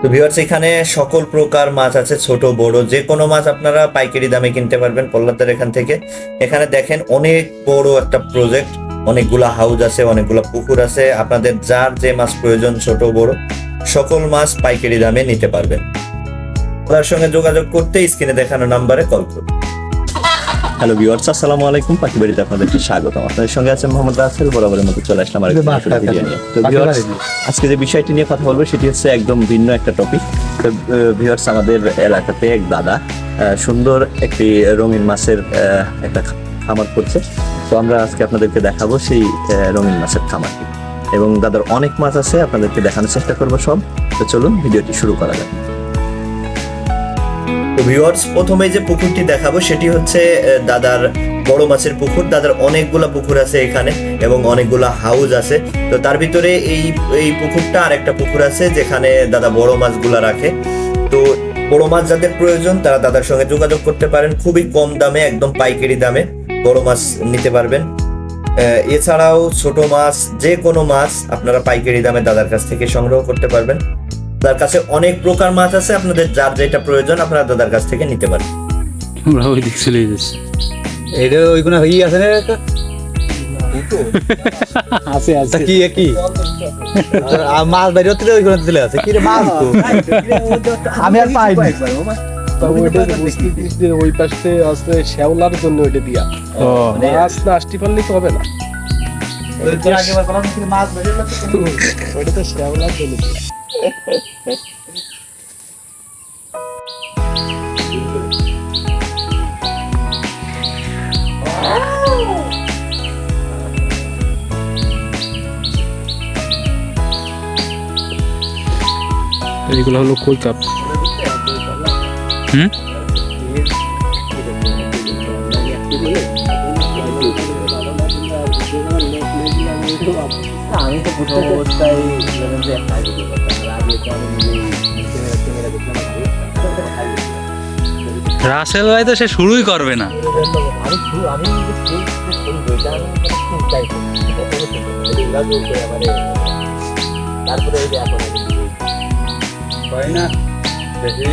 তো ভিউয়ার্স এখানে সকল প্রকার মাছ আছে, ছোট, বড়, যে কোনো মাছ আপনারা পাইকারি দামে কিনতে পারবেন পল্লাদার এখান থেকে। এখানে দেখেন অনেক বড় একটা প্রজেক্ট অনেকগুলা হাউস আছে, অনেকগুলা পুকুর আছে, আপনাদের যার যে মাছ প্রয়োজন, ছোট, বড়, সকল মাছ পাইকারি দামে নিতে পারবেন। তার সঙ্গে যোগাযোগ করতে স্ক্রিনে দেখানো নাম্বারে কল করুন। হ্যালো ভিউয়ার্স আসসালামু আলাইকুম। পাখি বাড়িতে আপনাদেরকে স্বাগতম আপনাদের সঙ্গে আছে মোহাম্মদ রাসেল বরাবরের মতো চলে আসলাম আরেকটি ভিডিও নিয়ে। তো ভিউয়ার্স আজকে যে বিষয়টি নিয়ে কথা বলব সেটি হচ্ছে একদম ভিন্ন একটা টপিক তো ভিউয়ার্স আমাদের এলাকাতে এক দাদা সুন্দর একটি রঙিন মাছের একটা খামার করছে। তো আমরা আজকে আপনাদেরকে দেখাবো সেই রঙিন মাছের খামারটি। এবং দাদার অনেক মাছ আছে আপনাদেরকে দেখানোর চেষ্টা করব সব। তো চলুন ভিডিওটি শুরু করা যাক। ভিউয়ার্স প্রথমে যে পুকুরটি দেখাবো, সেটি হচ্ছে দাদার বড় মাছের পুকুর। দাদার অনেকগুলা পুকুর আছে এখানে এবং অনেকগুলা হাউস আছে। তো তার ভিতরে এই এই পুকুরটা আর একটা পুকুর আছে যেখানে দাদা বড় মাছগুলা রাখে। তো বড় মাছ যাদের প্রয়োজন, তারা দাদার সঙ্গে যোগাযোগ করতে পারেন। খুবই কম দামে, একদম পাইকারি দামে বড় মাছ নিতে পারবেন। এছাড়াও ছোট মাছ যে কোনো মাছ আপনারা পাইকারি দামে দাদার কাছ থেকে সংগ্রহ করতে পারবেন। দাদার কাছে অনেক প্রকার মাছ আছে আপনাদের যার যেটা প্রয়োজন আপনারা দাদার কাছ থেকে নিতে পারেন। আমরা ওই দিক চলে যাচ্ছি। এটা ওইগুলো ই আছে না? একটা আছে কি কি? আর মাছ বাইরে হতে ওইগুলো চলে আছে কি রে মাছ তো আমি আর পাইনি। ওই পাশে আসলে শ্যাওলার জন্য ওইটা দিয়া। মাছ না আসতে পারলে তো হবে না। ওইটা তো শ্যাওলার জন্য দিয়া। এইগুলো হলো কই কাপ হুম আমি তো প্রথম অবস্থায় রাসেল ভাই তো সে শুরুই করবে না। তারপরে হয় না, বেশি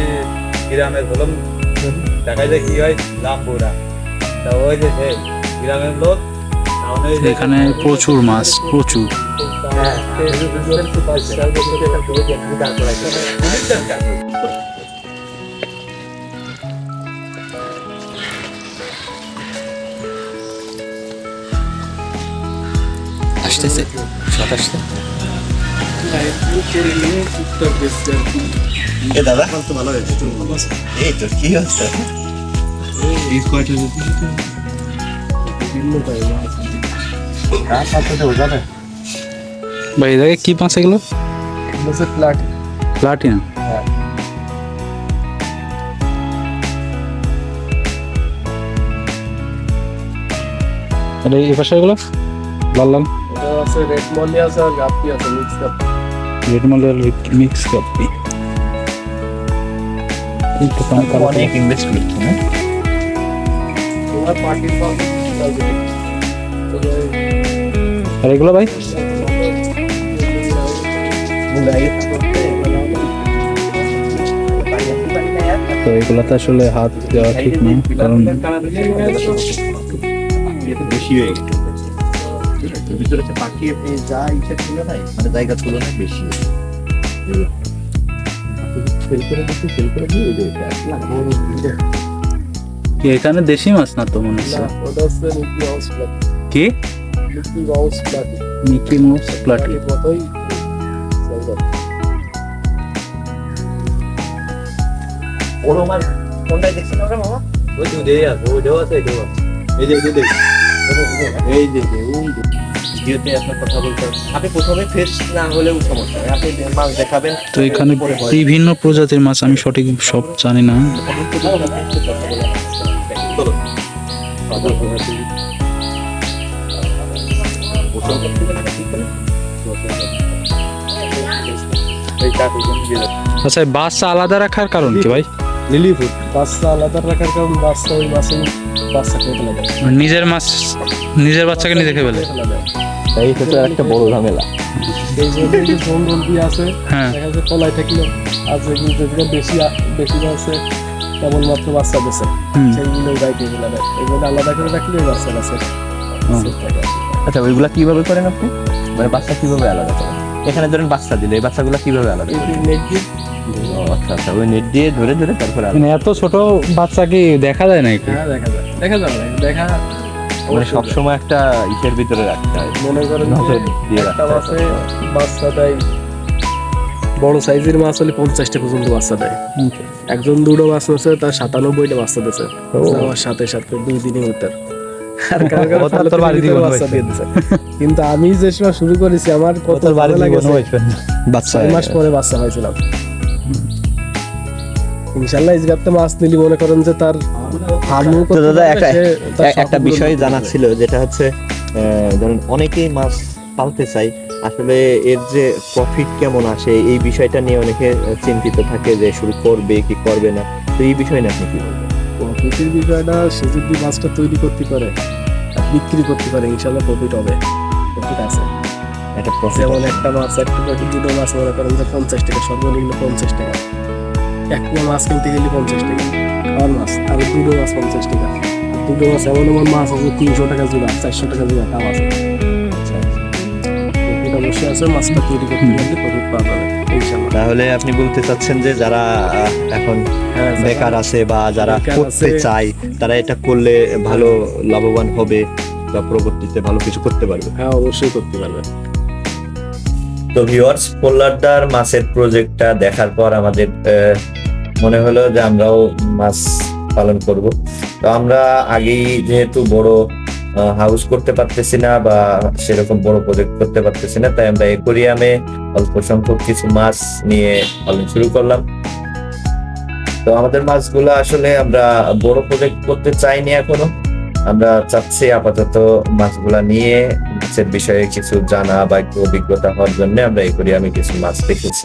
গ্রামের হলাম দেখা যায় কি হয়? দাম পুরা তা ওই যে সে গ্রামের লোক এখানে প্রচুর মাছ প্রচুর। আসতেছে শট আসছে। এ দাদা এই তো কি হচ্ছে ভাই এটাকে কি মাছ এগুলো? প্লাটিনা। এটা এই পাশে এগুলো? লাল লাল। আছে রেড মলি আছে আর গাপ্পি আছে মিক্স রেড মালের মিক্স অনেক ইনভেস্ট না তোমার পার্টির পাম্প আর এগুলো ভাই? তো এগুলোতে আসলে হাত দেওয়া ঠিক না কারণ বেশি হয়ে ভিতরে পাখি যা ইচ্ছা ছিল না মানে জায়গা তুলনায় বেশি এখানে দেশি মাছ না তো মনে হচ্ছে? কি? Mickey Mouse platy. Mickey Mouse platy. কতই কোনটাই দেখছেন মামা? ওই আছে, ওইটাও আছে, এটাও এই যে, এই যে, এই যে, যে, যে। ভিডিওতে আপনার কথা বলতে আপনি প্রথমে ফ্রেশ না হলেও সমস্যা নেই। আপনি মাছ দেখাবেন তো এখানে বিভিন্ন প্রজাতির মাছ আমি সঠিক সব জানি না। আচ্ছা এই বাচ্চা আলাদা রাখার কারণ কি ভাই? লিলি ফুড বাচ্চা আলাদা রাখার কারণ বাচ্চা ওই মাছে বাচ্চা খেয়ে ফেলা নিজের মাছ নিজের বাচ্চাকে নিজে খেয়ে ফেলে? ফেলা তাই এটা তো একটা বড় ঝামেলা। এই যে এই জঙ্গল দিয়ে আছে হ্যাঁ। দেখা যাচ্ছে তলায় থাকলে আছে কিন্তু যেগুলো বেশি বেশি আছে কেবলমাত্র বাচ্চা দিচ্ছে হুম। সেইগুলো গাইতে এগুলো দেয় এগুলো আলাদা করে রাখলে ওই বাচ্চা আছে আচ্ছা ওইগুলা কীভাবে করেন আপনি? মানে বাচ্চা কীভাবে আলাদা করেন? এখানে ধরেন বাচ্চা দিলে এই বাচ্চাগুলো কীভাবে আলাদা আচ্ছা আচ্ছা ওই নেট দিয়ে ধরে ধরে তারপরে মানে এত ছোট বাচ্চা কি দেখা যায় নাকি? হ্যাঁ দেখা যায়। দেখা না দেখা মানে যায়। সবসময় একটা ইসের ভিতরে রাখতে হয়। মনে করেন নজর যে দিয়ে একটা রাখতে হয় বাচ্চা দেয় বড় সাইজের মাছ হলে পঞ্চাশটা পর্যন্ত বাচ্চা দেয়। একজন দুটো মাছ আছে তার সাতানব্বইটা বাচ্চা দিয়েছে আমার সাথে সাথে দুই দিনের ভিতর। আর কারও কারও ও তো ষোলো তোর বাড়ি জীবন বাচ্চা দিয়ে দিছে। কিন্তু আমি যে সময় শুরু করেছি আমার কত তোর বাড়ি জীবন হয়েছে বাচ্চা ছয় মাস পরে বাচ্চা ইসগাতে মাছ নিলি মনে করেন যে তার দাদা একটা বিষয় করতে জানা ছিল যেটা হচ্ছে আহ, ধরেন অনেকেই মাছ পালতে চাই আসলে এর যে প্রফিট কেমন আসে এই বিষয়টা নিয়ে অনেকে চিন্তিত থাকে যে শুরু করবে কি করবে না। তো এই বিষয় নিয়ে আপনি কি বলবেন? প্রফিটের বিষয়টা সে যদি মাছটা তৈরি করতে পারে বিক্রি করতে পারে ইনশাল্লাহ প্রফিট হবে। প্রফিট আছে। একটা যেমন একটা মাছ একটা প্যাকেট দুটো মাছ মনে করেন যে পঞ্চাশ টাকা সর্বনিম্ন পঞ্চাশ টাকা। এক কিলো মাছ কিনতে গেলে পঞ্চাশ টাকা খাওয়ার মাছ আর দুটো মাছ পঞ্চাশ টাকা। দুটো মাছ এমন এমন মাছ আছে তিনশো টাকা জোড়া চারশো টাকা জোড়া তাও আছে। প্রফিট আছে মাছটা তৈরি করতে পারলে প্রফিট পাওয়া যাবে। তাহলে আপনি বলতে চাচ্ছেন যে যারা এখন হ্যাঁ বেকার আছে বা যারা করতে। চায় তারা এটা করলে ভালো লাভবান হবে বা পরবর্তীতে ভালো কিছু করতে পারবে। হ্যাঁ অবশ্যই করতে পারবে। তো ভিউয়ার্স পোল্লারদার মাছের প্রজেক্টটা দেখার পর আমাদের আহ, মনে হলো যে আমরাও মাছ পালন করব। তো আমরা আগেই যেহেতু বড় হাউস করতে পারতেছি না বা সেরকম বড় প্রজেক্ট করতে পারতেছি না, তাই আমরা একুরিয়ামে অল্প সংখ্যক কিছু মাছ নিয়ে পালন শুরু করলাম। তো আমাদের মাছগুলো আসলে আমরা বড় প্রজেক্ট করতে চাইনি এখনও। আমরা চাচ্ছি আপাতত মাছগুলা নিয়ে, মাছের বিষয়ে কিছু জানা বা একটু অভিজ্ঞতা হওয়ার জন্য আমরা এই করি আমি কিছু মাছ রেখেছি